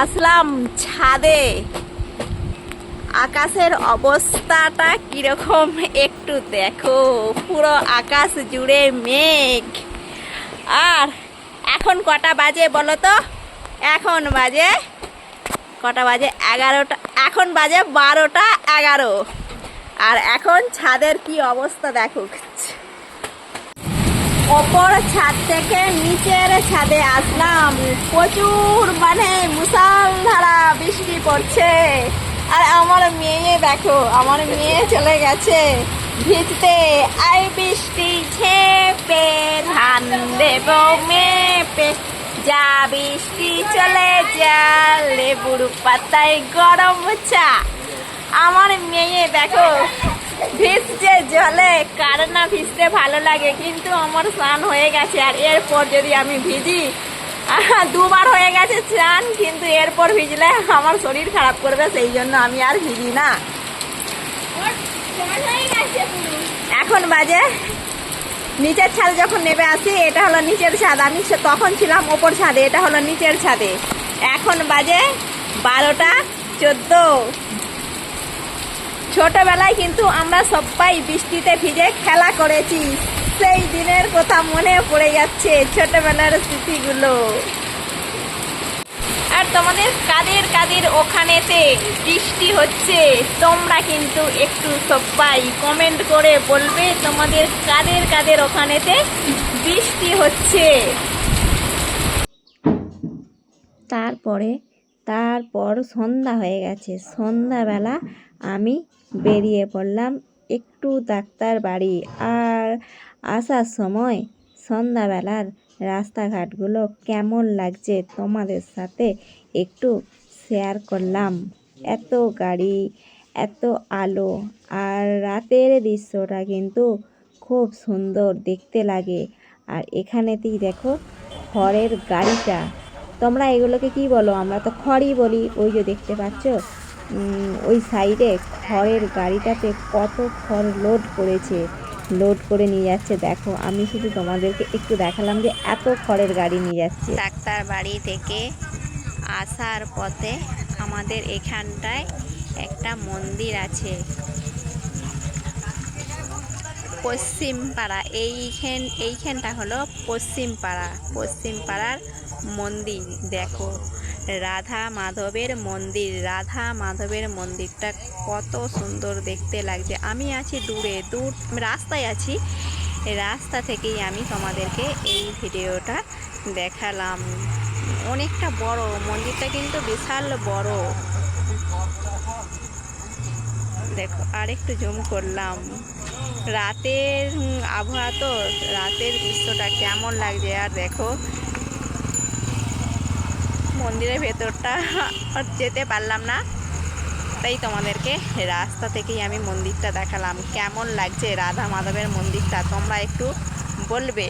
আসলাম ছাদে। আকাশের অবস্থাটা কীরকম একটু দেখো। পুরো আকাশ জুড়ে মেঘ। আর এখন কটা বাজে বলো তো? এখন বাজে কটা বাজে? এগারোটা। এখন বাজে বারোটা এগারো। আর এখন ছাদের কি অবস্থা দেখো। ওপর ছাদ থেকে নিচের ছাদে আসলাম। প্রচুর মানে মুসালধারা বৃষ্টি পড়ছে। আর আমার মেয়ে দেখো, আমার মেয়ে চলে গেছে। ভিজতে আই বৃষ্টি ছেপে ধান দেব মেপে। যা বৃষ্টি চলে যা, লেবুর পাতায় গরম চা। আমার মেয়ে দেখো ভিজছে জলে কার না ভিজতে ভালো লাগে কিন্তু আমার স্নান হয়ে গেছে আর এরপর যদি আমি ভিজি দুবার হয়ে গেছে স্নান কিন্তু এরপর ভিজলে আমার শরীর খারাপ করবে সেই জন্য আমি আর ভিজি না। এখন বাজে। নিচের ছাদে যখন নেমে আসি এটা হলো নিচের ছাদ আমি তখন ছিলাম ওপর ছাদে এটা হলো নিচের ছাদে। এখন বাজে বারোটা চোদ্দ। ছোটবেলায় কিন্তু আমরা সবাই বৃষ্টিতে ভিজে খেলা করেছি। সেই দিনের কথা মনে পড়ে যাচ্ছে ছোটবেলার স্মৃতিগুলো। আর তোমাদের কাদের কাদের ওখানেতে বৃষ্টি হচ্ছে, তোমরা কিন্তু একটু সবাই কমেন্ট করে বলবে তোমাদের কাদের কাদের ওখানেতে বৃষ্টি হচ্ছে। তারপরে তারপর সন্ধ্যা হয়ে গেছে। সন্ধ্যাবেলা আমি বেরিয়ে পড়লাম একটু ডাক্তার বাড়ি। আর আসার সময় সন্ধ্যাবেলার রাস্তাঘাটগুলো কেমন লাগছে তোমাদের সাথে একটু শেয়ার করলাম। এত গাড়ি, এত আলো, আর রাতের দৃশ্যটা কিন্তু খুব সুন্দর দেখতে লাগে। আর এখানেতেই দেখো খড়ের গাড়িটা। তোমরা এগুলোকে কি বলো? আমরা তো খড়ই বলি। ওই যে দেখতে পাচ্ছ? ওই সাইডে খড়ের গাড়িটাতে কত খড় লোড করেছে। লোড করে নিয়ে যাচ্ছে। দেখো, আমি শুধু তোমাদেরকে একটু দেখালাম যে এত খড়ের গাড়ি নিয়ে যাচ্ছে। ডাক্তার বাড়ি থেকে আসার পথে আমাদের এখানটায় একটা মন্দির আছে। পশ্চিম পাড়া। এইখান, এইখানটা হলো পশ্চিম পাড়া। পশ্চিম পাড়ার মন্দির, দেখো। রাধা মাধবের মন্দির, রাধা মাধবের মন্দিরটা কত সুন্দর দেখতে লাগছে। আমি আছি দূরে, দূর রাস্তায় আছি। রাস্তা থেকেই আমি তোমাদেরকে এই ভিডিওটা দেখালাম। অনেকটা বড়, মন্দিরটা কিন্তু বিশাল বড়। দেখো আর একটু জুম করলাম। রাতের আবহাওয়া তো রাতের দৃশ্যটা কেমন লাগছে আর দেখো। মন্দিরের ভেতরটা যেতে পারলাম না। তাই তোমাদেরকে রাস্তা থেকেই আমি মন্দিরটা দেখালাম। কেমন লাগছে রাধা মাধবের মন্দিরটা? তোমরা একটু বলবে।